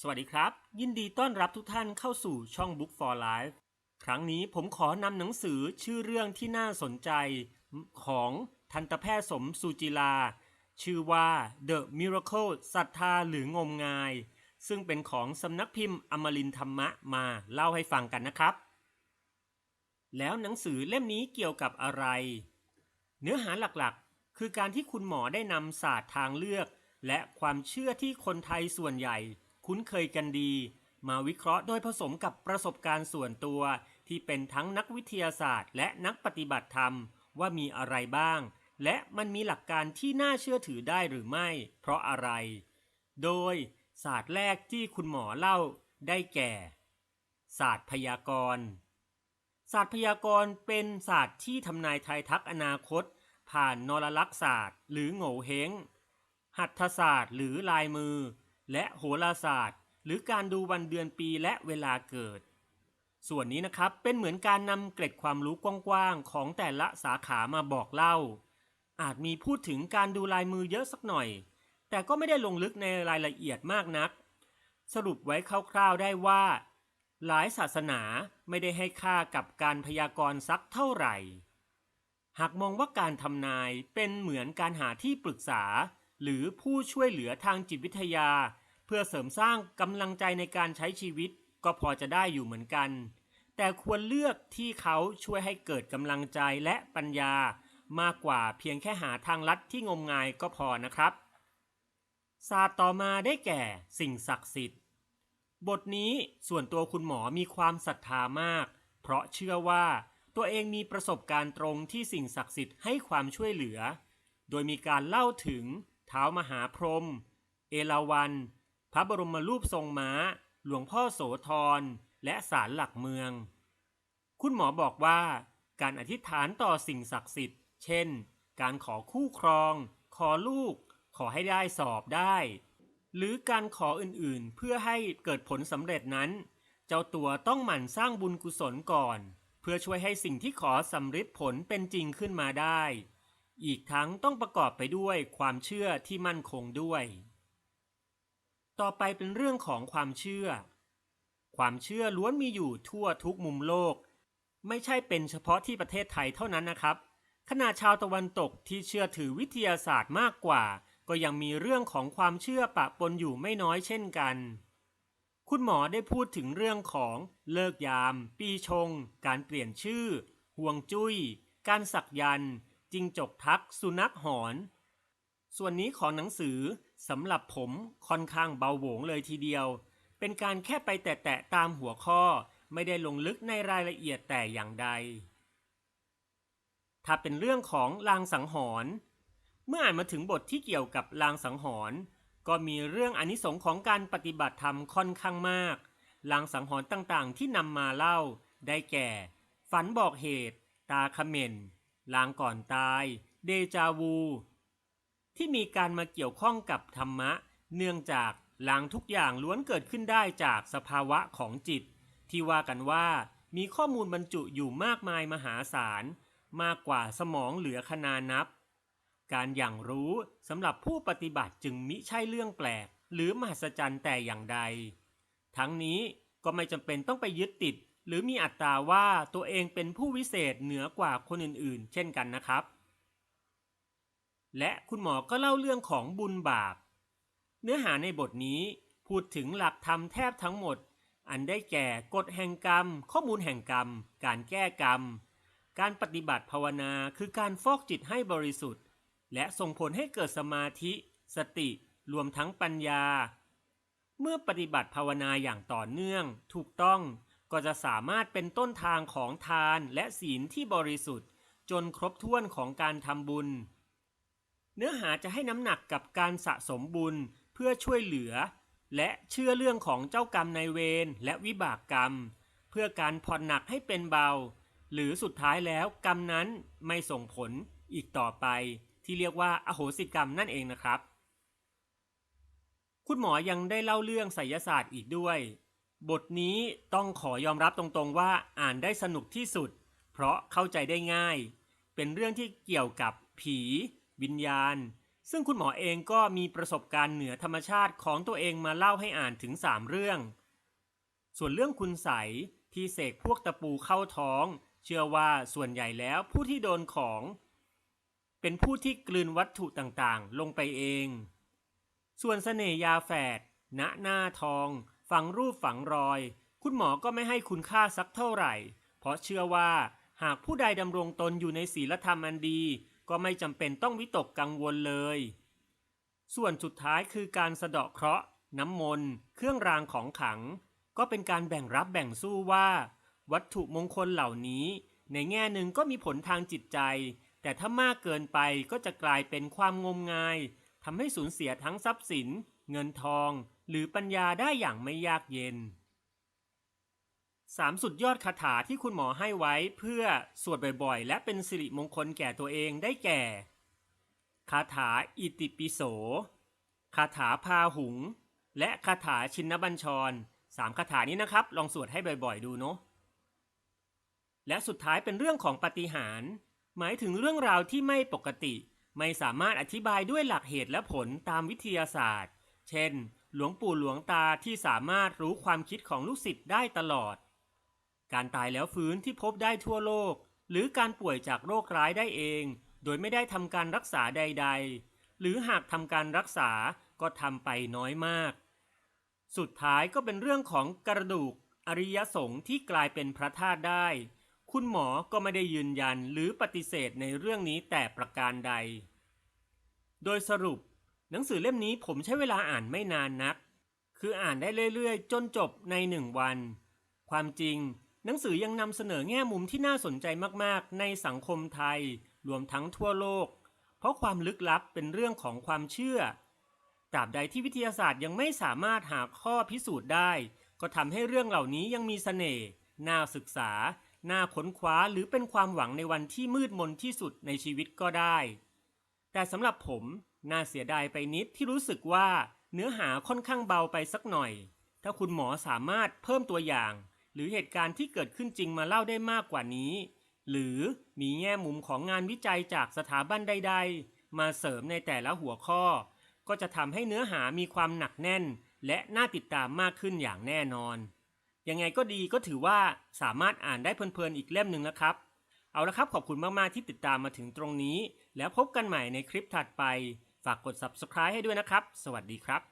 สวัสดีครับ ยินดีต้อนรับทุกท่านเข้าสู่ช่อง Book for Life ครั้งนี้ผมขอนำหนังสือชื่อเรื่องที่น่าสนใจของทันตแพทย์สมสุจิลา ชื่อว่า The Miracle ศรัทธาหรืองมงาย ซึ่งเป็นของสำนักพิมพ์อมรินธรรมะมาเล่าให้ฟังกันนะครับ แล้วหนังสือเล่มนี้เกี่ยวกับอะไร เนื้อหาหลักๆ คือการที่คุณหมอได้นำศาสตร์ทางเลือก และความเชื่อที่คนไทยส่วนใหญ่ คุ้นเคยกันดี มาวิเคราะห์โดยผสมกับประสบการณ์ส่วนตัว ที่เป็นทั้งนักวิทยาศาสตร์ และนักปฏิบัติธรรม ว่ามีอะไรบ้าง และมันมีหลักการที่น่าเชื่อถือได้หรือไม่ เพราะอะไร โดยศาสตร์แรกที่คุณหมอเล่าได้แก่ ศาสตร์พยากรณ์ศาสตร์พยากรณ์เป็นศาสตร์ที่ทำนายทายทักอนาคต ผ่านนรลักษศาสตร์ หรือโง่เฮงหัตถศาสตร์หรือลายมือ และโหราศาสตร์ หรือการดูวันเดือนปีและเวลาเกิด ส่วนนี้นะครับเป็นเหมือนการนำเกร็ดความรู้กว้างๆของแต่ละสาขามาบอกเล่า อาจมีพูดถึงการดูลายมือเยอะสักหน่อย แต่ก็ไม่ได้ลงลึกในรายละเอียดมากนัก สรุปไว้คร่าวๆได้ว่า หลายศาสนาไม่ได้ให้ค่ากับการพยากรณ์สักเท่าไหร่หากมองว่าการทำนายเป็นเหมือนการหาที่ปรึกษา หรือผู้ช่วยเหลือทางจิตวิทยา เพื่อเสริมสร้างกำลังใจในการใช้ชีวิตก็พอจะได้อยู่เหมือนกัน แต่ควรเลือกที่เขาช่วยให้เกิดกำลังใจและปัญญามากกว่าเพียงแค่หาทางลัดที่งมงายก็พอนะครับศาสตร์ต่อมาได้แก่สิ่งศักดิ์สิทธิ์ บทนี้ส่วนตัวคุณหมอมีความศรัทธามาก เพราะเชื่อว่าตัวเองมีประสบการณ์ตรงที่สิ่งศักดิ์สิทธิ์ให้ความช่วยเหลือ โดยมีการเล่าถึงเท้ามหาพรหมเอราวัณ พระบรมรูปทรงม้า หลวงพ่อโสธร และศาลหลักเมือง คุณหมอบอกว่า การอธิษฐานต่อสิ่งศักดิ์สิทธิ์ เช่น การขอคู่ครอง ขอลูก ขอให้ได้สอบได้ หรือการขออื่นๆ เพื่อให้เกิดผลสำเร็จนั้น เจ้าตัวต้องหมั่นสร้างบุญกุศลก่อน เพื่อช่วยให้สิ่งที่ขอสำเร็จผลเป็นจริงขึ้นมาได้ อีกทั้งต้องประกอบไปด้วยความเชื่อที่มั่นคงด้วย ต่อไปเป็นเรื่องของความเชื่อ ความเชื่อล้วนมีอยู่ทั่วทุกมุมโลก ไม่ใช่เป็นเฉพาะที่ประเทศไทยเท่านั้นนะครับขนาดชาวตะวันตกที่เชื่อถือวิทยาศาสตร์มากกว่า ก็ยังมีเรื่องของความเชื่อปะปนอยู่ไม่น้อยเช่นกัน คุณหมอได้พูดถึงเรื่องของเลิกยาม ปีชง การเปลี่ยนชื่อ ห่วงจุย้ย การสักยันต์จิงจกทัก สุนัขหอน ส่วนนี้ของหนังสือ สำหรับผมค่อนข้างเบาโหวงเลยทีเดียว เป็นการแค่ไปแตะๆตามหัวข้อไม่ได้ลงลึกในรายละเอียดแต่อย่างใด ถ้าเป็นเรื่องของลางสังหรณ์เมื่ออ่านมาถึงบทที่เกี่ยวกับลางสังหรณ์ก็มีเรื่องอนิสงส์ของการปฏิบัติธรรมค่อนข้างมาก ลางสังหรณ์ต่างๆ ที่นำมาเล่า ได้แก่ ฝันบอกเหตุ ตาเขม่นลางก่อนตาย เดจาวู ที่มีการมาเกี่ยวข้องกับธรรมะ เนื่องจากลางทุกอย่างล้วนเกิดขึ้นได้จากสภาวะของจิต ที่ว่ากันว่ามีข้อมูลบรรจุอยู่มากมายมหาศาล มากกว่าสมองเหลือขนานับ การอย่างรู้สำหรับผู้ปฏิบัติจึงมิใช่เรื่องแปลก หรือมหัศจรรย์แต่อย่างใด ทั้งนี้ก็ไม่จำเป็นต้องไปยึดติด หรือมีอัตราว่าตัวเองเป็นผู้วิเศษเหนือกว่าคนอื่นๆ เช่นกันนะครับ และคุณหมอก็เล่าเรื่องของบุญบาป เนื้อหาในบทนี้พูดถึงหลักธรรมแทบทั้งหมด อันได้แก่กฎแห่งกรรม ข้อมูลแห่งกรรม การแก้กรรม การปฏิบัติภาวนาคือการฟอกจิตให้บริสุทธิ์ และส่งผลให้เกิดสมาธิ สติรวมทั้งปัญญา เมื่อปฏิบัติภาวนาอย่างต่อเนื่อง ถูกต้องก็จะสามารถเป็นต้นทางของทานและศีลที่บริสุทธิ์ จนครบถ้วนของการทำบุญ เนื้อหาจะให้น้ำหนักกับการสะสมบุญเพื่อช่วยเหลือ และเชื่อเรื่องของเจ้ากรรมนายเวรและวิบากกรรม เพื่อการผ่อนหนักให้เป็นเบา หรือสุดท้ายแล้วกรรมนั้นไม่ส่งผลอีกต่อไป ที่เรียกว่าอโหสิกรรมนั่นเองนะครับ คุณหมอยังได้เล่าเรื่องไสยศาสตร์อีกด้วย บทนี้ต้องขอยอมรับตรงๆว่าอ่านได้สนุกที่สุด เพราะเข้าใจได้ง่าย เป็นเรื่องที่เกี่ยวกับผี วิญญาณ ซึ่งคุณหมอเองก็มีประสบการณ์เหนือธรรมชาติของตัวเองมาเล่าให้อ่านถึง 3 เรื่อง ส่วนเรื่องคุณใสที่เสกพวกตะปูเข้าท้อง เชื่อว่าส่วนใหญ่แล้วผู้ที่โดนของ เป็นผู้ที่กลืนวัตถุต่างๆ ลงไปเอง ส่วนเสน่ยาแฝดณหน้าทอง ฝังรูปฝังรอย คุณหมอก็ไม่ให้คุณค่าสักเท่าไหร่ เพราะเชื่อว่าหากผู้ใดดำรงตนอยู่ในศีลธรรมอันดี ก็ไม่จำเป็นต้องวิตกกังวลเลย ส่วนสุดท้ายคือการสะเดาะเคราะห์ น้ำมนต์ เครื่องรางของขลัง ก็เป็นการแบ่งรับแบ่งสู้ว่า วัตถุมงคลเหล่านี้ ในแง่หนึ่งก็มีผลทางจิตใจ แต่ถ้ามากเกินไปก็จะกลายเป็นความงมงายทำให้สูญเสียทั้งทรัพย์สิน เงินทอง หรือปัญญาได้อย่างไม่ยากเย็น สามสุดยอดคาถาที่คุณหมอให้ไว้เพื่อสวดบ่อยๆ และเป็นสิริมงคลแก่ตัวเองได้แก่ คาถาอิติปิโส คาถาพาหุง และคาถาชินบัญชรสามคาถานี้นะครับ ลองสวดให้บ่อยๆ ดูเนาะ และสุดท้ายเป็นเรื่องของปาฏิหารย์หมายถึงเรื่องราวที่ไม่ปกติ ไม่สามารถอธิบายด้วยหลักเหตุและผลตามวิทยาศาสตร์ เช่น หลวงปู่หลวงตาที่สามารถรู้ความคิดของลูกศิษย์ได้ตลอด การตายแล้วฟื้นที่พบได้ทั่วโลก หรือการป่วยจากโรคร้ายได้เอง โดยไม่ได้ทำการรักษาใด ๆ หรือหากทำการรักษาก็ทำไปน้อยมาก สุดท้ายก็เป็นเรื่องของกระดูกอริยสงฆ์ที่กลายเป็นพระธาตุได้ คุณหมอก็ไม่ได้ยืนยันหรือปฏิเสธในเรื่องนี้แต่ประการใด โดยสรุป หนังสือเล่มนี้ผมใช้เวลาอ่านไม่นานนัก คืออ่านได้เรื่อยๆ จนจบในหนึ่งวัน ความจริง หนังสือยังนำเสนอแง่มุมที่น่าสนใจมากๆ ในสังคมไทย รวมทั้งทั่วโลก เพราะความลึกลับเป็นเรื่องของความเชื่อตราบใดที่วิทยาศาสตร์ยังไม่สามารถหาข้อพิสูจน์ได้ ก็ทำให้เรื่องเหล่านี้ยังมีเสน่ห์น่าศึกษา น่าค้นคว้าหรือเป็นความหวังในวันที่มืดมนที่สุดในชีวิตก็ได้ แต่สำหรับผมน่าเสียดายไปนิดที่รู้สึกว่าเนื้อหาค่อนข้างเบาไปสักหน่อย ถ้าคุณหมอสามารถเพิ่มตัวอย่าง หรือเหตุการณ์ที่เกิดขึ้นจริงมาเล่าได้มากกว่านี้ หรือมีแง่มุมของงานวิจัยจากสถาบันใด ๆ มาเสริมในแต่ละหัวข้อ ก็จะทำให้เนื้อหามีความหนักแน่น และน่าติดตามมากขึ้นอย่างแน่นอน ยังไงก็ดีก็ถือว่าสามารถอ่านได้เพลินๆอีกเล่มหนึ่งนะครับ เอาละครับขอบคุณมากๆที่ติดตามมาถึงตรงนี้ แล้วพบกันใหม่ในคลิปถัดไป ฝากกด subscribe ให้ด้วยนะครับ สวัสดีครับ